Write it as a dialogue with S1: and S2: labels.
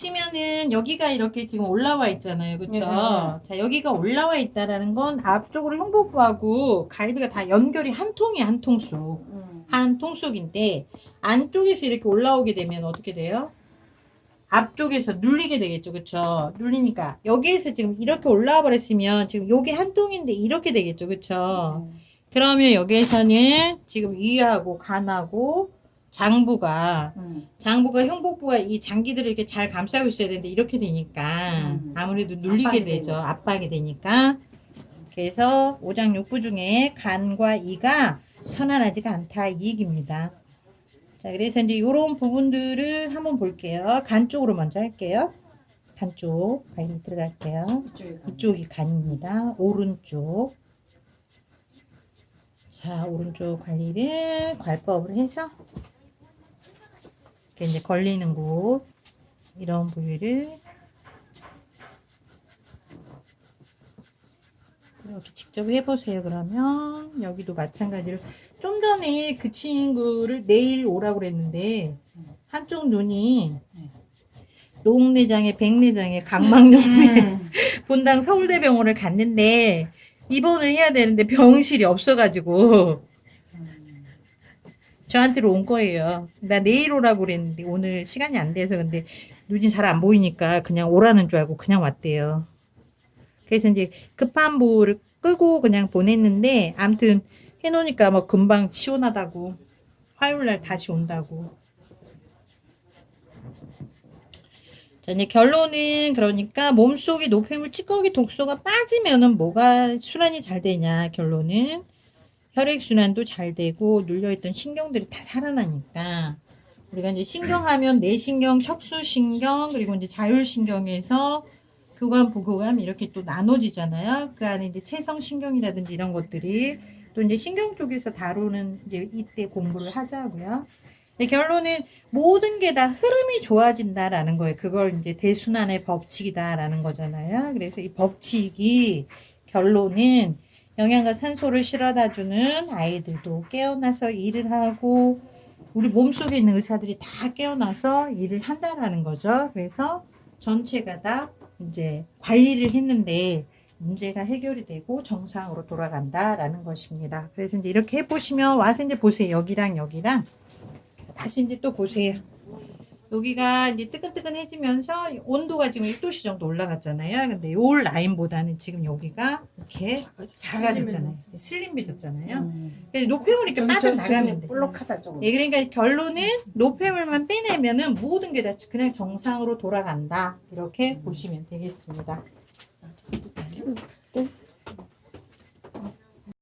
S1: 보시면은 여기가 이렇게 지금 올라와 있잖아요. 그렇죠?
S2: 네.
S1: 자, 여기가 올라와 있다라는 건 앞쪽으로 흉복부하고 갈비가 다 연결이 한 통이 한 통속.
S2: 음.
S1: 한 통속인데 안쪽에서 이렇게 올라오게 되면 어떻게 돼요? 앞쪽에서 눌리게 되겠죠. 그쵸? 눌리니까 여기에서 지금 이렇게 올라와 버렸으면 지금 요게 한 통인데 이렇게 되겠죠. 그쵸?
S2: 음.
S1: 그러면 여기에서는 지금 위하고 간하고 장부가
S2: 음.
S1: 장부가 흉복부가 이 장기들을 이렇게 잘 감싸고 있어야 되는데 이렇게 되니까
S2: 음.
S1: 아무래도 눌리게
S2: 압박이
S1: 되죠. 압박이 되니까. 그래서 오장육부 중에 간과 이가 편안하지가 않다 이 얘기입니다. 자, 그래서 이제 이런 부분들을 한번 볼게요. 간 쪽으로 먼저 할게요. 간 쪽, 간이 들어갈게요. 이쪽이 간입니다. 오른쪽. 자, 오른쪽 관리를 괄법을 해서 이렇게 이제 걸리는 곳 이런 부위를 이렇게 직접 해보세요. 그러면 여기도 마찬가지로 좀 전에 그 친구를 내일 오라고 그랬는데 한쪽 눈이 농내장에 백내장에 각막염에
S2: 음.
S1: 본당 서울대병원을 갔는데 입원을 해야 되는데 병실이 없어가지고 저한테로 온 거예요. 나 내일 오라고 그랬는데 오늘 시간이 안 돼서 근데 눈이 잘 안 보이니까 그냥 오라는 줄 알고 그냥 왔대요. 그래서 이제 급한 부를 끄고 그냥 보냈는데 아무튼 해놓으니까 뭐 금방 시원하다고 화요일 날 다시 온다고. 자, 이제 결론은 그러니까 몸속에 노폐물 찌꺼기 독소가 빠지면은 뭐가 순환이 잘 되냐 결론은 혈액 순환도 잘 되고 눌려있던 신경들이 다 살아나니까 우리가 이제 신경하면 뇌신경, 척수신경 그리고 이제 자율신경에서 교감, 부교감 이렇게 또 나눠지잖아요. 그 안에 이제 체성신경이라든지 이런 것들이 또 이제 신경 쪽에서 다루는 이제 이때 공부를 하자고요. 결론은 모든 게 다 흐름이 좋아진다라는 거예요. 그걸 이제 대순환의 법칙이다라는 거잖아요. 그래서 이 법칙이 결론은 영양과 산소를 실어다 주는 아이들도 깨어나서 일을 하고 우리 몸속에 있는 의사들이 다 깨어나서 일을 한다라는 거죠. 그래서 전체가 다 이제 관리를 했는데 문제가 해결이 되고 정상으로 돌아간다라는 것입니다. 그래서 이제 이렇게 해보시면 와서 이제 보세요. 여기랑 여기랑 다시 이제 또 보세요. 여기가 이제 뜨끈뜨끈해지면서 온도가 지금 1도씨 정도 올라갔잖아요. 근데 요 라인보다는 지금 여기가 이렇게 작아졌잖아요. 슬림해졌잖아요.
S2: 음.
S1: 그래서 노폐물이 이렇게 빠져나가면 돼.
S2: 볼록하다 조금.
S1: 예, 그러니까 결론은 노폐물만 빼내면은 모든 게 다 그냥 정상으로 돌아간다. 이렇게 보시면 되겠습니다.